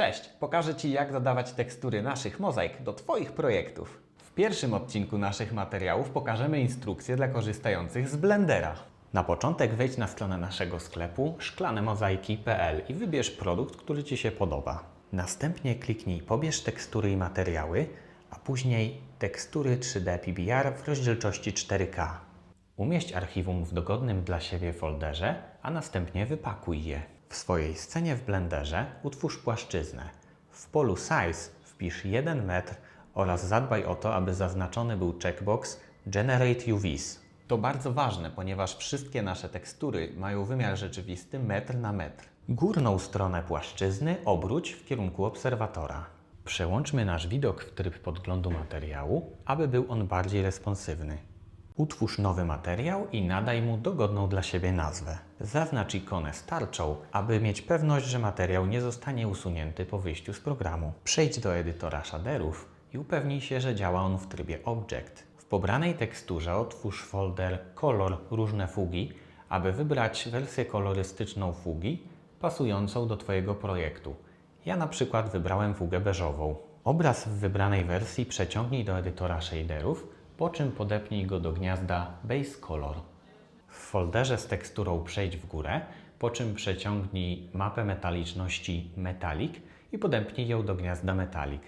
Cześć, pokażę Ci jak dodawać tekstury naszych mozaik do Twoich projektów. W pierwszym odcinku naszych materiałów pokażemy instrukcje dla korzystających z Blendera. Na początek wejdź na stronę naszego sklepu szklanemozaiki.pl i wybierz produkt, który Ci się podoba. Następnie kliknij Pobierz tekstury i materiały, a później tekstury 3D PBR w rozdzielczości 4K. Umieść archiwum w dogodnym dla siebie folderze, a następnie wypakuj je. W swojej scenie w Blenderze utwórz płaszczyznę. W polu Size wpisz 1 metr oraz zadbaj o to, aby zaznaczony był checkbox Generate UVs. To bardzo ważne, ponieważ wszystkie nasze tekstury mają wymiar rzeczywisty metr na metr. Górną stronę płaszczyzny obróć w kierunku obserwatora. Przełączmy nasz widok w tryb podglądu materiału, aby był on bardziej responsywny. Utwórz nowy materiał i nadaj mu dogodną dla siebie nazwę. Zaznacz ikonę z tarczą, aby mieć pewność, że materiał nie zostanie usunięty po wyjściu z programu. Przejdź do edytora shaderów i upewnij się, że działa on w trybie Object. W pobranej teksturze otwórz folder Kolor różne fugi, aby wybrać wersję kolorystyczną fugi pasującą do Twojego projektu. Ja na przykład wybrałem fugę beżową. Obraz w wybranej wersji przeciągnij do edytora shaderów, po czym podepnij go do gniazda Base Color. W folderze z teksturą przejdź w górę, po czym przeciągnij mapę metaliczności Metallic i podepnij ją do gniazda Metallic.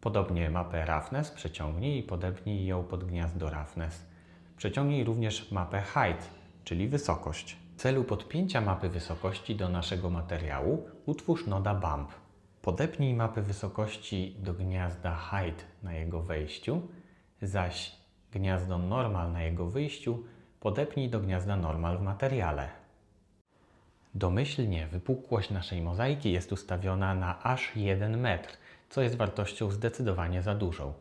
Podobnie mapę Roughness przeciągnij i podepnij ją pod gniazdo Roughness. Przeciągnij również mapę Height, czyli wysokość. W celu podpięcia mapy wysokości do naszego materiału utwórz noda Bump. Podepnij mapę wysokości do gniazda Height na jego wejściu, zaś gniazdo Normal na jego wyjściu podepnij do gniazda Normal w materiale. Domyślnie wypukłość naszej mozaiki jest ustawiona na aż 1 metr, co jest wartością zdecydowanie za dużą.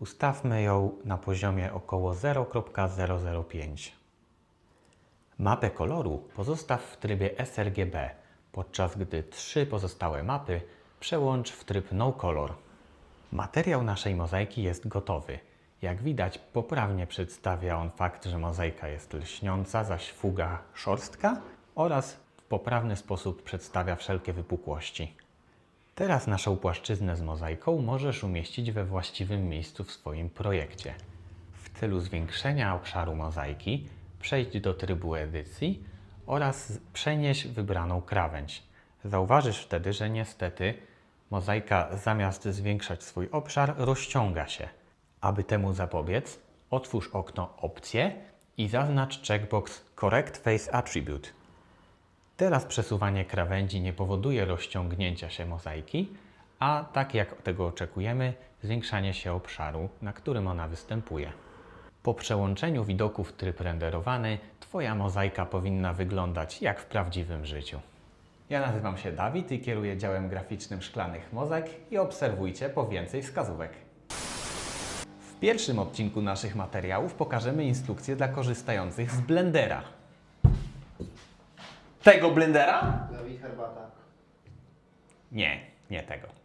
Ustawmy ją na poziomie około 0.005. Mapę koloru pozostaw w trybie sRGB, podczas gdy trzy pozostałe mapy przełącz w tryb No Color. Materiał naszej mozaiki jest gotowy. Jak widać, poprawnie przedstawia on fakt, że mozaika jest lśniąca, zaś fuga szorstka oraz w poprawny sposób przedstawia wszelkie wypukłości. Teraz naszą płaszczyznę z mozaiką możesz umieścić we właściwym miejscu w swoim projekcie. W celu zwiększenia obszaru mozaiki przejdź do trybu edycji oraz przenieś wybraną krawędź. Zauważysz wtedy, że niestety mozaika zamiast zwiększać swój obszar rozciąga się. Aby temu zapobiec, otwórz okno Opcje i zaznacz checkbox Correct Face Attribute. Teraz przesuwanie krawędzi nie powoduje rozciągnięcia się mozaiki, a tak jak tego oczekujemy, zwiększanie się obszaru, na którym ona występuje. Po przełączeniu widoku w tryb renderowany, Twoja mozaika powinna wyglądać jak w prawdziwym życiu. Ja nazywam się Dawid i kieruję działem graficznym Szklanych Mozaik i obserwujcie po więcej wskazówek. W pierwszym odcinku naszych materiałów pokażemy instrukcje dla korzystających z Blendera. Tego blendera? Dawid Herbata. Nie, nie tego.